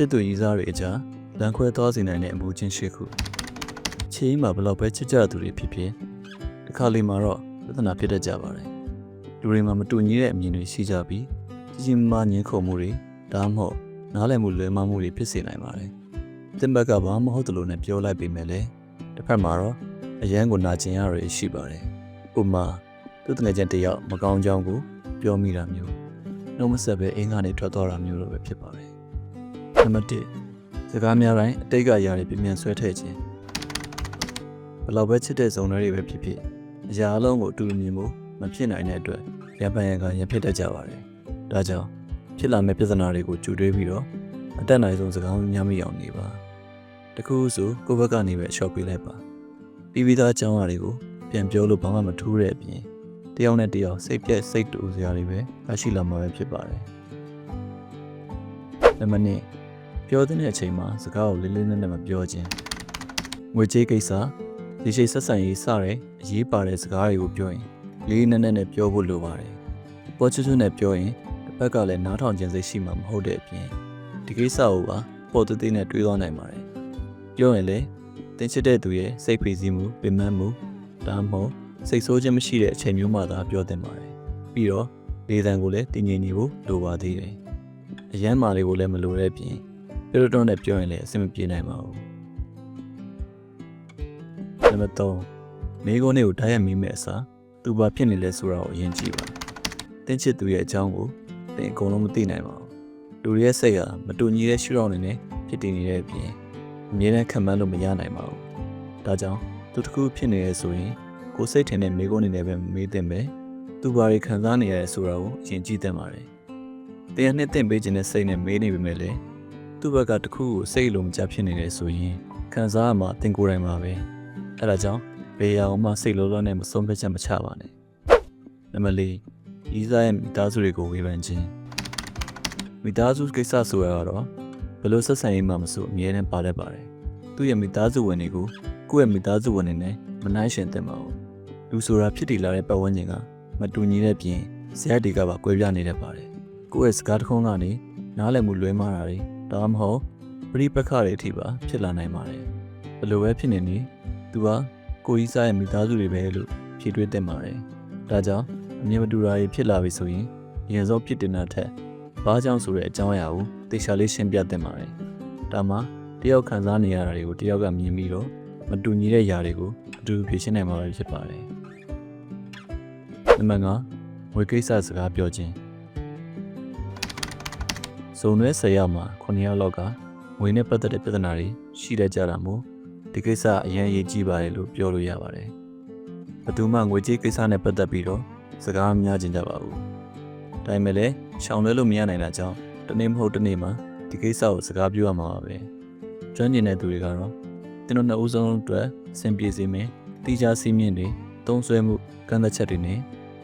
ချစ်သူရည်စားတွေအကြားလန်ခွဲသွားစေနိုင်တဲ့အမှုချင်းရှိခုချီးမှာဘလောက်ပဲချစ်ကြသူတွေဖြစ်ဖြစ်တစ်ခါလေမှာတော့ပြဿနာဖြစ်တတ်ကြပါတယ်လူတွေမှာမတူညီတဲ့အမြင်တွေရှိကြပြီးကြီးကြီးမားမားညှင်းခုန်မှုတွေဒါမှမဟုတ်နားလည်မှုလွဲမှားမှုတွေဖြစ်စေနိုင်ပါတယ်တင်ဘက်ကဘာမဟုတ်တယ်လို့နဲ့ပြောလိုက်ပေမဲ့လည်းတစ်ဖက်မှာတော့အရန်ကိုနာကျင်ရရရှိပါတယ်ဥပမာသူတငယ်ချင်းတစ်ယောက်မကောင်းကြောင်းကိုပြောမိတာမျိုးနှုတ်မဆက်ပဲအင်းကနေထွက်သွားတာမျိုးလိုပဲဖြစ်ပါတယ် နံပါတ်1စကားများတိုင်းအတိတ်ကຢာတွေပြင်းပြင်းဆွဲထည့်ခြင်းဘယ်လောက်ပဲချစ်တဲ့ဇုံတွေပဲဖြစ်ဖြစ်အရာအလုံးကိုအတူတူမြင်ဖို့မဖြစ်နိုင်တဲ့အတွက်ရံပန်ရံကရံဖြစ်တတ်ကြပါတယ်ဒါကြောင့်ဖြစ်လာမယ့်ပြဿနာတွေကိုကြိုတွေးပြီးတော့အတက်နိုင်ဆုံးစကားများမိအောင်နေပါတခုဆိုကိုယ့်ဘက်ကနေပဲရှော့ပေးလိုက်ပါပြီးပြီးသားအကြောင်းအရာတွေကိုပြန်ပြောလို့ဘာမှမထူးတဲ့အပြင်တယောက်နဲ့တယောက်စိတ်ပြက်စိတ်တူစရာတွေပဲရရှိလာမှာပဲဖြစ်ပါတယ်နံပါတ်2 ပြောတဲ့အချိန်မှာစကားကိုလေးလေးနက်နက်မပြောခြင်းငွေကြေးကိစ္စဒီရှိဆက်ဆံရေးစတဲ့အရေးပါတဲ့စကားတွေကိုပြောရင်လေးလေးနက်နက်နဲ့ပြောဖို့လိုပါတယ်ပေါ်ချွတ်ချွတ်နဲ့ပြောရင်တစ်ဖက်ကလည်းနားထောင်ခြင်းစိတ်ရှိမှာမဟုတ်တဲ့အပြင်ဒီကိစ္စကိုပါပေါ်သေးသေးနဲ့တွေးသွားနိုင်ပါတယ်ပြောရင်လည်းတင်ချစ်တဲ့သူရဲ့စိတ်ဖိစီးမှုပင်ပန်းမှုဒါမှမဟုတ်စိတ်ဆိုးခြင်းမရှိတဲ့အချိန်မျိုးမှသာပြောသင့်ပါတယ်ပြီးတော့လေသံကိုလည်းတည်ငြိမ်နေဖို့လိုပါသေးတယ်အရန်မာလေးကိုလည်းမလိုတဲ့အပြင် ပြောတော့နဲ့ပြောရင်လည်းအဆင်မပြေနိုင်ပါဘူးနံပါတ်3မိကုန်းတွေကိုတိုက်ရိုက်မိမဲ့အစားသူဘာဖြစ်နေလဲဆိုတာကိုအရင်ကြည့်ပါတင်းချစ်သူရဲ့အကြောင်းကိုသင်အကုန်လုံးမသိနိုင်ပါဘူးလူတွေရဲ့စိတ်ဟာမတူညီတဲ့ရှုထောင့်တွေနဲ့ဖြစ်တည်နေတဲ့အပြင်အမြဲတမ်းခံမှန်းလို့မရနိုင်ပါဘူးဒါကြောင့်သူတစ်ခုဖြစ်နေရဆိုရင်ကိုယ်စိတ်ထင်တဲ့မိကုန်းနေနဲ့ပဲမမေးသင့်ပဲသူဘာတွေခံစားနေရလဲဆိုတာကိုအရင်ကြည့်သင့်ပါတယ်တရားနှစ်သင့်ပေးခြင်းတဲ့စိတ်နဲ့မေးနေပေမဲ့လည်း သူ့ဘက်ကတစ်ခုကိုစိတ်လိုမချဖြစ်နေတယ်ဆိုရင်ခံစားရမှာတင်ကိုယ်တိုင်ပါပဲအဲဒါကြောင့်ဘယ်ရာအောင်မှစိတ်လောလောနဲ့မဆုံးဖြတ်ချက်မချပါနဲ့နံပါတ်၄ဤစားရဲ့မိသားစုတွေကိုဝေဖန်ခြင်းမိသားစုကိစ္စဆိုရတော့ဘယ်လိုဆက်ဆံရေးမှမဆိုအမြဲတမ်းပါတတ်ပါတယ်သူ့ရဲ့မိသားစုဝင်တွေကိုကိုယ့်ရဲ့မိသားစုဝင်တွေနဲ့မနှိုင်းယှဉ်သင့်ပါဘူးလူဆိုတာဖြစ်တည်လာတဲ့ပတ်ဝန်းကျင်ကမတူညီတဲ့ပြင်ဇယက်တွေကပါကွဲပြားနေတတ်ပါတယ်ကိုယ့်ရဲ့စကားတစ်ခုံးကနေနားလည်မှုလွဲမှားတာတွေ ဒါမှမဟုတ်ပြိပက္ခတွေအထိပါဖြစ်လာနိုင်ပါတယ်ဘယ်လိုပဲဖြစ်နေနေသူကကိုကြီးစားရဲ့မိသားစုတွေပဲလို့ဖြေတွေးသင့်ပါတယ်ဒါကြောင့်အမြင်မတူတာတွေဖြစ်လာပြီဆိုရင်ရင်စောဖြစ်တင်တာထက်ဘာကြောင့်ဆိုတဲ့အကြောင်းအရာကိုသေချာလေးရှင်းပြသင့်ပါတယ်ဒါမှတယောက်ခံစားနေရတာတွေကိုတယောက်ကမြင်ပြီးတော့မတူညီတဲ့ຢာတွေကိုအတူတူဖြေရှင်းနိုင်မှာပဲဖြစ်ပါတယ်နံပါတ်5ငွေကိစ္စစကားပြောခြင်း စုံရွဲ10ရောက်မှာ9ရောက်လောက်ကငွေနဲ့ပတ်သက်တဲ့ပြဿနာတွေရှိတတ်ကြတာမို့ဒီကိစ္စအရင်ရေးကြည့်ပါတယ်လို့ပြောလို့ရပါတယ်ဘယ်သူမှငွေကြေးကိစ္စနဲ့ပတ်သက်ပြီးတော့စကားမများကြင်ကြပါဘူးဒါပေမဲ့လည်းရှောင်လွဲလို့မရနိုင်တာကြောင့်တနေ့မဟုတ်တနေ့မှာဒီကိစ္စကိုစကားပြောရမှာပါပဲကျွမ်းကျင်တဲ့သူတွေကတော့ကျွန်တော်နှစ်ဦးစလုံးအတွက်အဆင်ပြေစေမယ်တိကျစီးမြင့်တွေသုံးဆွဲမှုကန့်သက်ချက်တွေနဲ့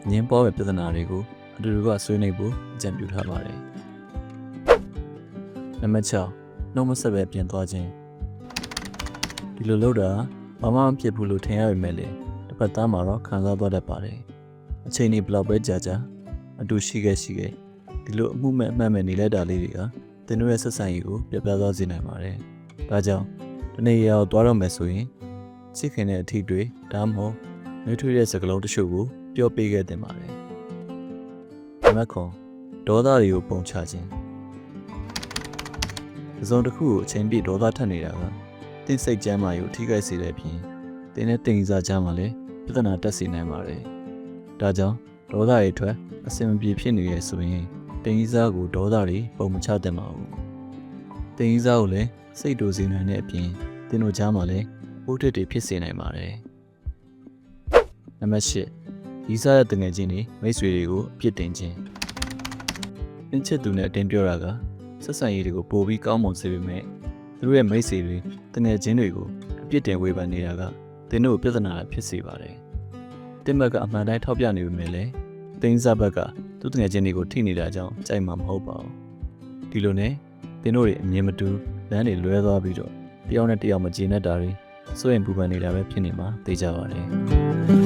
ငင်းပေါ်တဲ့ပြဿနာတွေကိုအတူတူကဆွေးနွေးဖို့အကြံပြုထားပါတယ် နံပါတ်6နှုတ်မဆက်ပဲပြင်သွားခြင်းဒီလိုလုပ်တာဘာမှမဖြစ်ဘူးလို့ထင်ရပေမဲ့လေတစ်ဖက်သားမှာတော့ခံစားသွားတတ်ပါတယ်အချိန်ကြီးဘယ်လောက်ပဲကြာကြာအတူရှိခဲ့ရှိခဲ့ဒီလိုအမှုမဲ့အမှတ်မဲ့နေလက်တာလေးတွေကသင်တို့ရဲ့ဆက်ဆံရေးကိုပြပြသွားစေနိုင်ပါတယ်ဒါကြောင့်တနေ့ရောက်သွားတော့မယ်ဆိုရင်ချစ်ခင်တဲ့အထီးတွေဒါမှမဟုတ်နှွေးထွေးတဲ့စကားလုံးတချို့ကိုပြောပေးခဲ့တင်ပါတယ်ဒီမှာခွန်ဒေါသတွေကိုပုံချခြင်း တစ်စုံတစ်ခုကိုအချိန်ပြည့်ဒေါသထက်နေတာကတင့်စိတ်ကြမ်းမာကိုထိခိုက်စေတဲ့အပြင်တင်းနဲ့တင်စားကြမှာလည်းပြဿနာတက်စေနိုင်ပါတယ်ဒါကြောင့်ဒေါသတွေထွက်အစင်မပြေဖြစ်နေရဆိုရင်တင်ကြီးစားကိုဒေါသတွေပုံမချတတ်ပါဘူးတင်ကြီးစားကိုလည်းစိတ်တူစေနိုင်တဲ့အပြင်တင်းတို့ကြားမှာလည်းဥဒစ်တွေဖြစ်စေနိုင်ပါတယ်နံပါတ်၈ဒီစားတဲ့တငယ်ချင်းတွေမိတ်ဆွေတွေကိုအပြစ်တင်ခြင်းအင်းချစ်သူနဲ့အတင်းပြောတာက ဆက်ဆံရေးတွေကိုပိုပြီးကောင်းမွန်စေပေမဲ့သူတို့ရဲ့မိတ်ဆွေတွေတငယ်ချင်းတွေကိုအပြစ်တင်ဝေဖန်နေတာကတင်းတို့ပြဿနာဖြစ်စေပါတယ်တင်းဘက်ကအမှန်တိုင်းထောက်ပြနေပေမဲ့လည်းတင်းစားဘက်ကသူ့တငယ်ချင်းတွေကိုထိနေတာကြောင့်ကြိုက်မှာမဟုတ်ပါဘူးဒီလိုနဲ့တင်းတို့တွေအမြင်မတူလမ်းတွေလွဲသွားပြီးတော့တယောက်နဲ့တယောက်မကျေနပ်တာတွေစိုးရင်ပူပန်နေတာပဲဖြစ်နေမှာသိကြပါတယ်